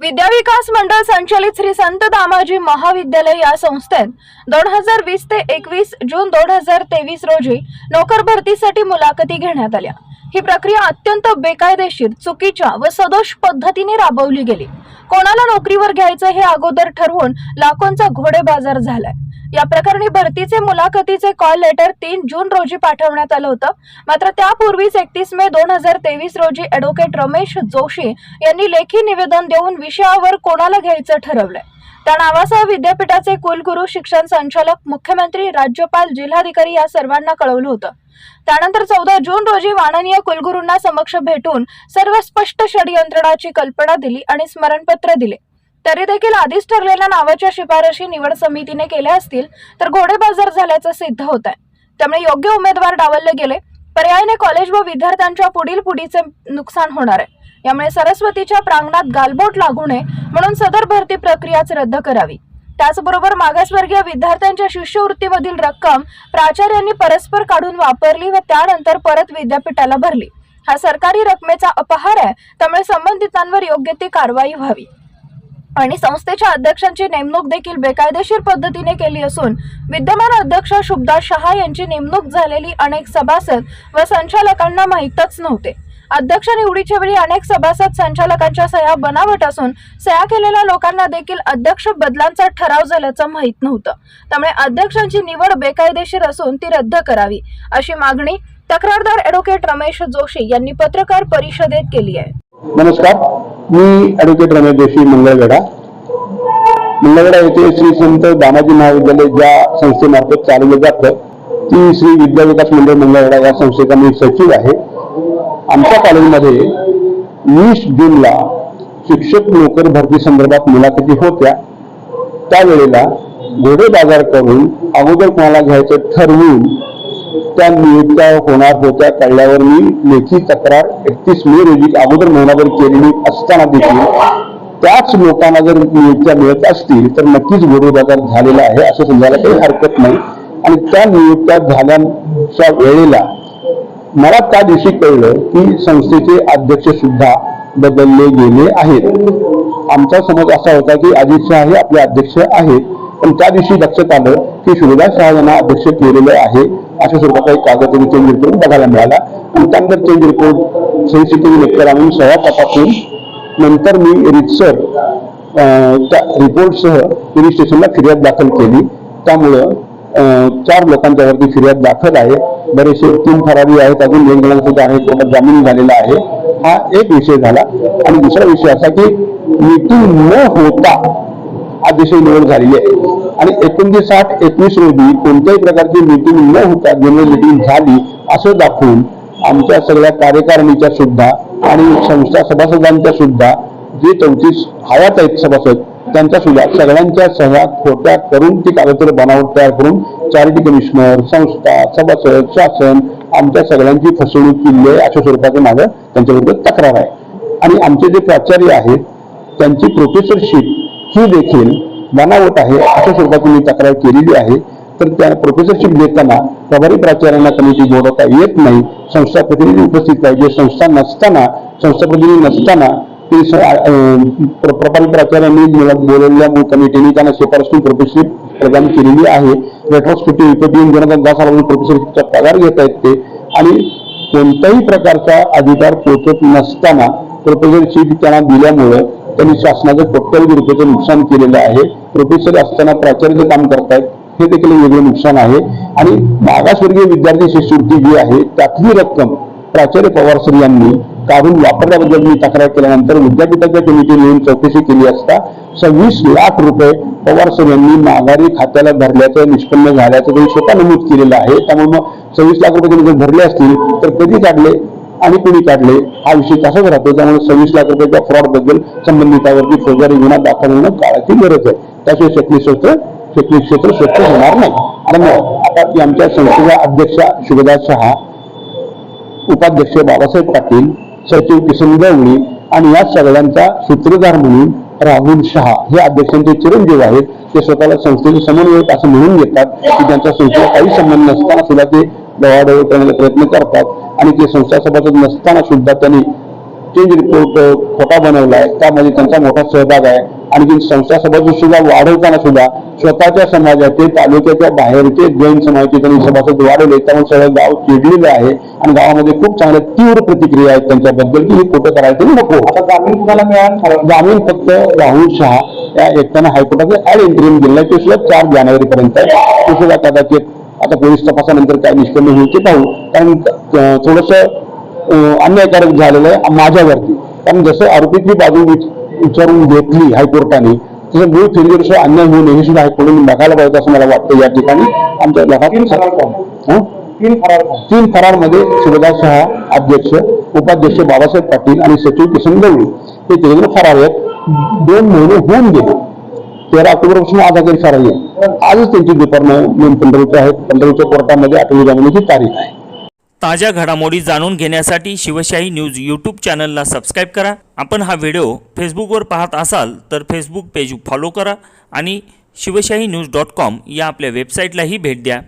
विद्याविकास मंडळ संचलित श्री संत दामाजी महाविद्यालय या संस्थेत दोन हजार वीस ते एकवीस जून दोन हजार तेवीस रोजी नोकर भरतीसाठी मुलाखती घेण्यात आल्या. ही प्रक्रिया अत्यंत बेकायदेशीर चुकीच्या व सदोष पद्धतीने राबवली गेली. कोणाला नोकरीवर घ्यायचं हे अगोदर ठरवून लाखोंचा घोडे बाजार झालाय. या प्रकरणी भरतीचे मुलाखतीचे कॉल लेटर तीन जून रोजी पाठवण्यात आलं होतं. मात्र त्यापूर्वीच एकतीस मे दोन हजार तेवीस रोजी ॲडव्होकेट रमेश जोशी यांनी लेखी निवेदन देऊन विषयावर कोणाला घ्यायचं ठरवलंय? त्या नावासह विद्यापीठाचे कुलगुरू शिक्षण संचालक मुख्यमंत्री राज्यपाल जिल्हाधिकारी या सर्वांना कळवलं होतं. त्यानंतर चौदा जून रोजी माननीय कुलगुरूंना समक्ष भेटून सर्व स्पष्ट षडयंत्रणाची कल्पना दिली आणि स्मरणपत्र दिले. तरी देखील आधीच ठरलेल्या नावाच्या शिफारशी निवड समितीने केल्या असतील तर घोडेबाजार झाल्याचं सिद्ध होत आहे त्यामुळे योग्य उमेदवार डावलले गेले. पर्यायाने कॉलेज व विद्यार्थ्यांच्या पुढील पुढीचे नुकसान होणार आहे. यामुळे सरस्वतीच्या प्रांगणात गालबोट लागू नये म्हणून सदर भरती प्रक्रियाच रद्द करावी. त्याचबरोबर मागासवर्गीय विद्यार्थ्यांच्या शिष्यवृत्तीमधील रक्कम प्राचार्यांनी परस्पर काढून वापरली व त्यानंतर परत विद्यापीठाला भरली. हा सरकारी रकमेचा अपहार आहे. त्यामुळे संबंधितांवर योग्य ती कारवाई व्हावी. आणि संस्थेच्या अध्यक्षांची नेमणूक देखील बेकायदेशीर पद्धतीने केली असून विद्यमान अध्यक्ष शुभदास शहा यांची नेमणूक झालेली अनेक सभासद व संचालकांना माहीतच नव्हते. अध्यक्ष निवडीच्या वेळी अनेक सभासद संचालकांच्या सह्या बनावट असून सह्या केलेल्या लोकांना देखील अध्यक्ष बदलांचा ठराव झाल्याचं माहीत नव्हतं. त्यामुळे अध्यक्षांची निवड बेकायदेशीर असून ती रद्द करावी अशी मागणी तक्रारदार ॲडव्होकेट रमेश जोशी यांनी पत्रकार परिषदेत केली आहे. नमस्कार. मी ॲडव्होकेट रमेश जोशी मंगळवेढा. मंगळवेढा येथे श्री संत दामाजी महाविद्यालय ज्या संस्थेमार्फत चालवलं जातं ती श्री विद्या विकास मंडळ मंगळवेढा या संस्थेचा मी सचिव आहे. आमच्या कॉलेजमध्ये वीस जूनला शिक्षक नोकर भरती संदर्भात मुलाखती होत्या. त्यावेळेला घोडे बाजार करून अगोदर कोणाला घ्यायचं ठरवून त्या नियुक्त्या होणार होत्या कळल्यावर मी लेखी तक्रार एकतीस मे रोजी अगोदर महिनाभर केलेली असताना देखील त्याच लोकांना जर नियुक्त्या मिळत असतील तर नक्कीच घोडेबाजार झालेला आहे असं समजायला काही हरकत नाही. आणि त्या नियुक्त्या झाल्याच्या वेळेला मला त्या दिवशी कळलं की संस्थेचे अध्यक्ष सुद्धा बदलले गेले आहेत. आमचा समज असा होता की अजित शहा हे आपले अध्यक्ष आहेत पण त्या दिवशी लक्षात आलं की शिवदास शहा यांना अध्यक्ष केलेले आहे. अशा स्वरूपाचा एक कागद चेंज रिपोर्ट बघायला मिळाला. आणि त्यानंतर चेंज रिपोर्ट सही लेक्चर आणून सह्या तपासून नंतर मी रितसर त्या रिपोर्टसह पोलीस स्टेशनला फिर्याद दाखल केली. त्यामुळं चार लोकांच्यावरती फिर्याद दाखल आहे. बरेचसे तीन फरारी आहेत अजून दोन जणांचा आहेत त्यांना जामीन झालेला आहे. हा एक विषय झाला. आणि दुसरा विषय असा की मीटिंग न होता अतिशय निवड झालेली आहे. आणि एकोणतीस आठ एकवीस रोजी कोणत्याही प्रकारची मीटिंग न होता जनरल मीटिंग झाली असं दाखवून आमच्या सगळ्या कार्यकारिणीच्या सुद्धा आणि संस्था सभासदांच्या सुद्धा जे चौतीस हयात आहेत सभासद त्यांच्या सुद्धा सगळ्यांच्या सह्या खोट्या करून ती कागदपत्र बनावट तयार करून चॅरिटी कमिशनर संस्था सभासद शासन आमच्या सगळ्यांची फसवणूक केली आहे अशा स्वरूपाचं माझं त्यांच्याबरोबर तक्रार आहे. आणि आमचे जे प्राचार्य आहेत त्यांची प्रोफेसरशिप ही देखील बनावट आहे. अशा स्वरूपात मी तक्रार केलेली आहे. तर त्या प्रोफेसरशिप देताना प्रभारी प्राचार्यांना कमिटी बोलवता येत नाही. संस्था प्रतिनिधी उपस्थित पाहिजे. संस्था नसताना संस्था प्रतिनिधी नसताना ते प्रभारी प्राचार्यांनी मला बोलवलेल्या कमिटीने त्यांना शिफारस प्रोफेसरशिप प्रदान केलेली आहे. रेट्रोस्पेक्टिव्ह विकत जनता दास प्रोफेसरशिपचा पगार घेत आहेत ते. आणि कोणत्याही प्रकारचा अधिकार पोचत नसताना प्रोफेसरशिप त्यांना दिल्यामुळं त्यांनी शासनाचं कोट्यवधी रुपयाचं नुकसान केलेलं आहे. प्रोफेसर असताना प्राचार्य काम करतायत. हे देखील वेगळं नुकसान आहे. आणि मागासवर्गीय विद्यार्थी शिष्यवृत्ती जी आहे त्यातली रक्कम प्राचार्य पवार सर यांनी काढून वापरल्याबद्दल मी तक्रार केल्यानंतर विद्यापीठाच्या कमिटीने येऊन चौकशी केली असता सव्वीस लाख रुपये पवार सर यांनी माघारी खात्याला भरल्याचं निष्पन्न झाल्याचं त्यांनी स्वतः नमूद केलेलं आहे. त्यामुळे मग सव्वीस लाख रुपये त्यांनी जर भरले असतील तर कधी काढले? आणि कुणी काढले? हा विषय तसाच राहतो त्यामुळे सव्वीस लाख रुपयाच्या फ्रॉडबद्दल संबंधितावरती फौजदारी गुन्हा दाखल होणं काळाची गरज आहे. त्याशिवाय शैक्षणिक क्षेत्र शैक्षणिक क्षेत्र स्वच्छ होणार नाही. आणि आता आमच्या संस्थेच्या अध्यक्षा शुभदास शहा उपाध्यक्ष बाबासाहेब पाटील सचिव किसन गवळी आणि या सगळ्यांचा सूत्रधार म्हणून राहुल शहा हे अध्यक्षांचे चिरंजीव आहेत. ते स्वतःला संस्थेचे समन्वयक असं म्हणून घेतात. की त्यांचा संस्थेला काही संबंध नसताना सुद्धा ते डवाडोळ करण्याचा प्रयत्न करतात. आणि ते संस्था सभासद नसताना सुद्धा त्यांनी चेंज रिपोर्ट खोटा बनवला आहे त्यामध्ये त्यांचा मोठा सहभाग आहे. आणखी संस्था सभासद सुद्धा वाढवताना सुद्धा स्वतःच्या समाजाचे तालुक्याच्या बाहेरचे जैन समाजाचे त्यांनी सभासद वाढवले त्यामुळे सगळं गाव चिडलेलं आहे. आणि गावामध्ये खूप चांगल्या तीव्र प्रतिक्रिया आहेत त्यांच्याबद्दल की हे खोटं करायचं नको. आता जामीन कुणाला मिळाल? जामीन फक्त राहुल शहा या एकट्यानं हायकोर्टाचे ऍड इंटरिम दिला ते सुद्धा चार जानेवारी पर्यंत आहे. ते सुद्धा कदाचित आता पोलीस तपासानंतर काय निष्पन्न होईल ते पाहू. कारण थोडस अन्यायकारक झालेलं आहे माझ्यावरती. कारण जसं आरोपीची बाजू विच- विचारून घेतली हायकोर्टाने तसं मूळ फिर्जीवर अन्याय होऊ नये हे सुद्धा हायकोर्टाने बघायला पाहिजे असं मला वाटतं या ठिकाणी. आमच्या लक्षात? तीन फरार तीन फरारमध्ये शिवदास शहा अध्यक्ष उपाध्यक्ष बाबासाहेब पाटील आणि सचिव किसन गवळी. हे तिघे फरार आहेत. दोन महिने होऊन गेले. तेरा ऑक्टोबरपासून आज अखेर फरार आहे. आजच त्यांची दुपारनं पंढरपूरच्या आहेत पंढरपूरच्या कोर्टामध्ये आठवडी जामिनाची तारीख आहे. ताज्या घडामोडी जाणून घेण्यासाठी शिवशाही न्यूज यूट्यूब चॅनलला सबस्क्राईब करा. आपण हा व्हिडिओ फेसबुकवर पाहत असाल तर फेसबुक पेज फॉलो करा आणि शिवशाही न्यूज डॉट कॉम या आपल्या वेबसाईटलाही भेट द्या.